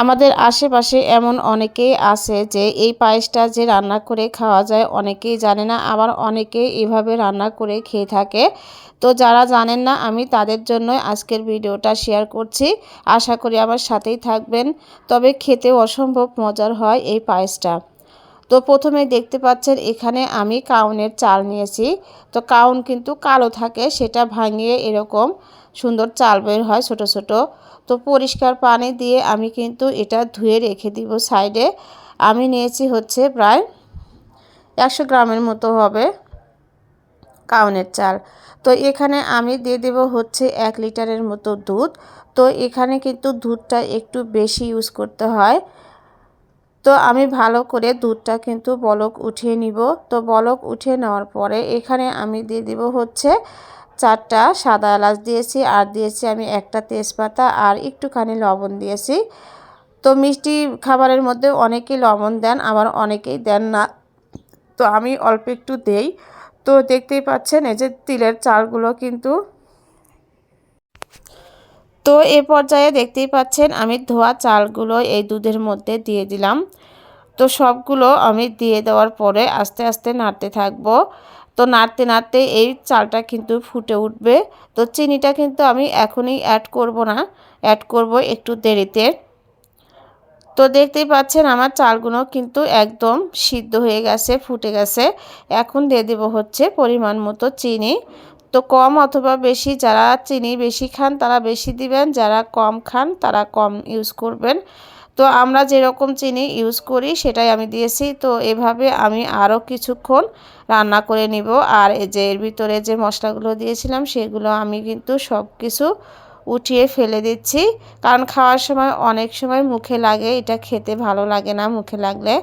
আমাদের আশেপাশে এমন অনেকেই আছে যে এই পায়েসটা যে রান্না করে খাওয়া যায় অনেকেই জানে না, আবার অনেকেই এভাবে রান্না করে খেয়ে থাকে। তো যারা জানেন না, আমি তাদের জন্য আজকের ভিডিওটা শেয়ার করছি। আশা করি আমার সাথেই থাকবেন। তবে খেতে অসম্ভব মজার হয় এই পায়েসটা। তো প্রথমে দেখতে পাচ্ছেন এখানে আমি কাউনের চাল নিয়েছি। তো কাউন কিন্তু কালো থাকে, সেটা ভাঙিয়ে এরকম সুন্দর চাল বের হয় ছোট ছোট। তো পরিষ্কার পানি দিয়ে আমি কিন্তু এটা ধুয়ে রেখে দিব সাইডে। আমি নিয়েছি হচ্ছে প্রায় একশো গ্রামের মতো হবে কাউনের চাল। তো এখানে আমি দিয়ে দেব হচ্ছে এক লিটারের মতো দুধ। তো এখানে কিন্তু দুধটা একটু বেশি ইউজ করতে হয়। তো আমি ভালো করে দুধটা কিন্তু বলক উঠিয়ে নিব। তো বলক উঠিয়ে নেওয়ার পরে এখানে আমি দিয়ে দিব হচ্ছে চারটা সাদা এলাচ দিয়েছি, আর দিয়েছি আমি একটা তেজপাতা আর একটুখানি লবণ দিয়েছি। তো মিষ্টি খাবারের মধ্যে অনেকেই লবণ দেন, আবার অনেকেই দেন না। তো আমি অল্প একটু দেই। তো দেখতেই পাচ্ছেন এই যে তিলের চালগুলো কিন্তু তো এ পর্যায়ে দেখতেই পাচ্ছেন আমি ধোয়া চালগুলো এই দুধের মধ্যে দিয়ে দিলাম। তো সবগুলো আমি দিয়ে দেওয়ার পরে আস্তে আস্তে নাড়তে থাকব। তো নাড়তে নাড়তে এই চালটা কিন্তু ফুটে উঠবে। তো চিনিটা কিন্তু আমি এখনই অ্যাড করব না অ্যাড করব একটু দেরিতে। তো দেখতেই পাচ্ছেন আমার চালগুলো কিন্তু একদম সিদ্ধ হয়ে গেছে, ফুটে গেছে। এখন দিয়ে দেবো হচ্ছে পরিমাণ মতো চিনি। তো কম অথবা বেশি যারা চিনি বেশি খান, তারা বেশি দিবেন। যারা কম খান, তারা কম ইউজ করবেন। তো আমরা যেরকম চিনি ইউজ করি, সেটাই আমি দিয়েছি। তো এভাবে আমি আরও কিছুক্ষণ রান্না করে নিব। আর এই যে এর ভিতরে যে মশলাগুলো দিয়েছিলাম, সেগুলো আমি কিন্তু সব কিছু উঠিয়ে ফেলে দিচ্ছি। কারণ খাওয়ার সময় অনেক সময় মুখে লাগে, এটা খেতে ভালো লাগে না মুখে লাগলে।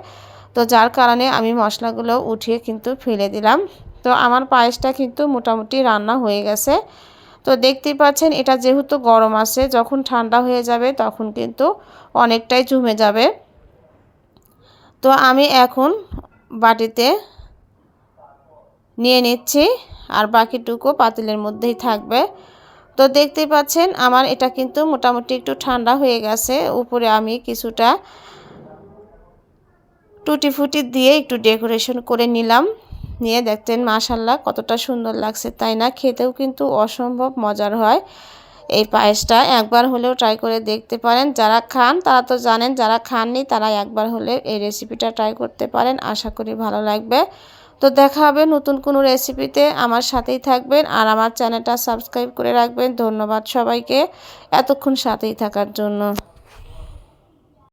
তো যার কারণে আমি মশলাগুলো উঠিয়ে কিন্তু ফেলে দিলাম। তো আমার পায়েসটা কিন্তু মোটামুটি রান্না হয়ে গেছে। তো দেখতেই পাচ্ছেন, এটা যেহেতু গরম আছে, যখন ঠান্ডা হয়ে যাবে তখন কিন্তু অনেকটাই জমে যাবে। তো আমি এখন বাটিতে নিয়ে নিচ্ছি, আর বাকিটুকু পাতিলের মধ্যেই থাকবে। তো দেখতেই পাচ্ছেন, আমার এটা কিন্তু মোটামুটি একটু ঠান্ডা হয়ে গেছে। উপরে আমি কিছুটা টুটি ফুটি দিয়ে একটু ডেকোরেশন করে নিলাম। নিয়ে দেখতেন, মাশাল্লাহ, কতটা সুন্দর লাগছে। তাই না? খেতেও কিন্তু অসম্ভব মজার হয় এই পায়েসটা। একবার হলেও ট্রাই করে দেখতে পারেন। যারা খান, তারা তো জানেন, যারা খাননি, তারা একবার হলে এই রেসিপিটা ট্রাই করতে পারেন। আশা করি ভালো লাগবে। তো দেখা হবে নতুন কোনো রেসিপিতে। আমার সাথেই থাকবেন আর আমার চ্যানেলটা সাবস্ক্রাইব করে রাখবেন। ধন্যবাদ সবাইকে। এতক্ষণ সাথেই থাকার জন্য।